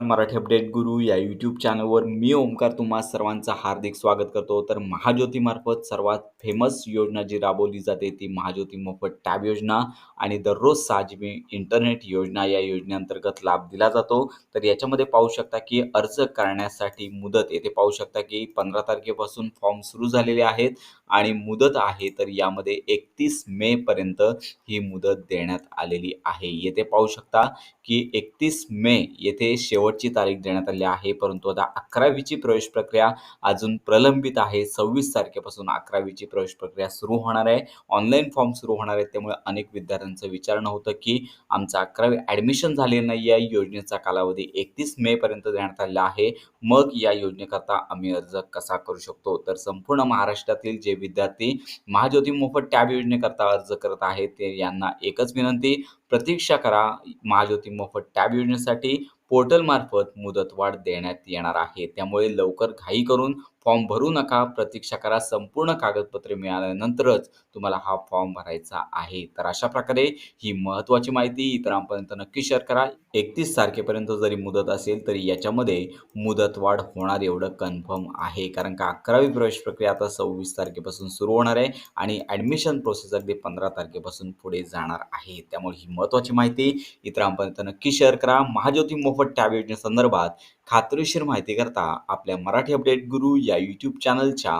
Marathi update गुरु या YouTube चॅनलवर मी ओमकार तुम्हा सर्वांचं हार्दिक स्वागत करतो. तर महाज्योतीमार्फत सर्वात फेमस योजना जी राबवली जाते ती महाज्योती मोफत टॅब योजना आणि दररोज सहा जी बी इंटरनेट योजना या योजनेअंतर्गत लाभ दिला जातो. तर याच्यामध्ये पाहू शकता की अर्ज करण्यासाठी मुदत येथे पाहू शकता की पंधरा तारखेपासून फॉर्म सुरू झालेले आहेत. आणि मुदत आहे तर यामध्ये एकतीस मेपर्यंत ही मुदत देण्यात आलेली आहे. येथे पाहू शकता की एकतीस मे येथे शेवटची तारीख देण्यात आली आहे परंतु आता अकरावीची प्रवेश प्रक्रिया अजून प्रलंबित आहे. सव्वीस तारखेपासून अकरावीची प्रवेश प्रक्रिया सुरू होणार आहे. ऑनलाईन फॉर्म सुरू होणार आहे त्यामुळे अनेक विद्यार्थ्यांचं विचारणं होतं की आमचं अकरावी ॲडमिशन झाले नाही. आहे योजनेचा कालावधी एकतीस मेपर्यंत देण्यात आलेला आहे. मग या योजनेकरता आम्ही अर्ज कसा करू शकतो? तर संपूर्ण महाराष्ट्रातील जे विद्यार्थी महाज्योती मोफत टॅब योजनेकरता अर्ज करत आहेत. ते यांना एकच विनंती प्रतीक्षा करा महाज्योती मोफत टॅब योजनेसाठी पोर्टलमार्फत मुदतवाढ देण्यात येणार आहे. त्यामुळे लवकर घाई करून फॉर्म भरू नका. प्रतीक्षा करा. संपूर्ण कागदपत्रे मिळाल्यानंतरच तुम्हाला हा फॉर्म भरायचा आहे. तर अशा प्रकारे ही महत्त्वाची माहिती इतरांपर्यंत नक्की शेअर करा. एकतीस तारखेपर्यंत जरी मुदत असेल तरी याच्यामध्ये मुदतवाढ होणार एवढं कन्फर्म आहे. कारण का? अकरावी प्रवेश प्रक्रिया आता सव्वीस तारखेपासून सुरू होणार आहे आणि ॲडमिशन प्रोसेस अगदी पंधरा तारखेपासून पुढे जाणार आहे. त्यामुळे ही महत्त्वाची माहिती इतरांपर्यंत नक्की शेअर करा. महाज्योती पट्ट्या टॅब योजनेसंदर्भात खात्रीशीर माहिती करता आपल्या मराठी अपडेट गुरु या यूट्यूब चॅनलच्या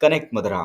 कनेक्टमध्ये राहा.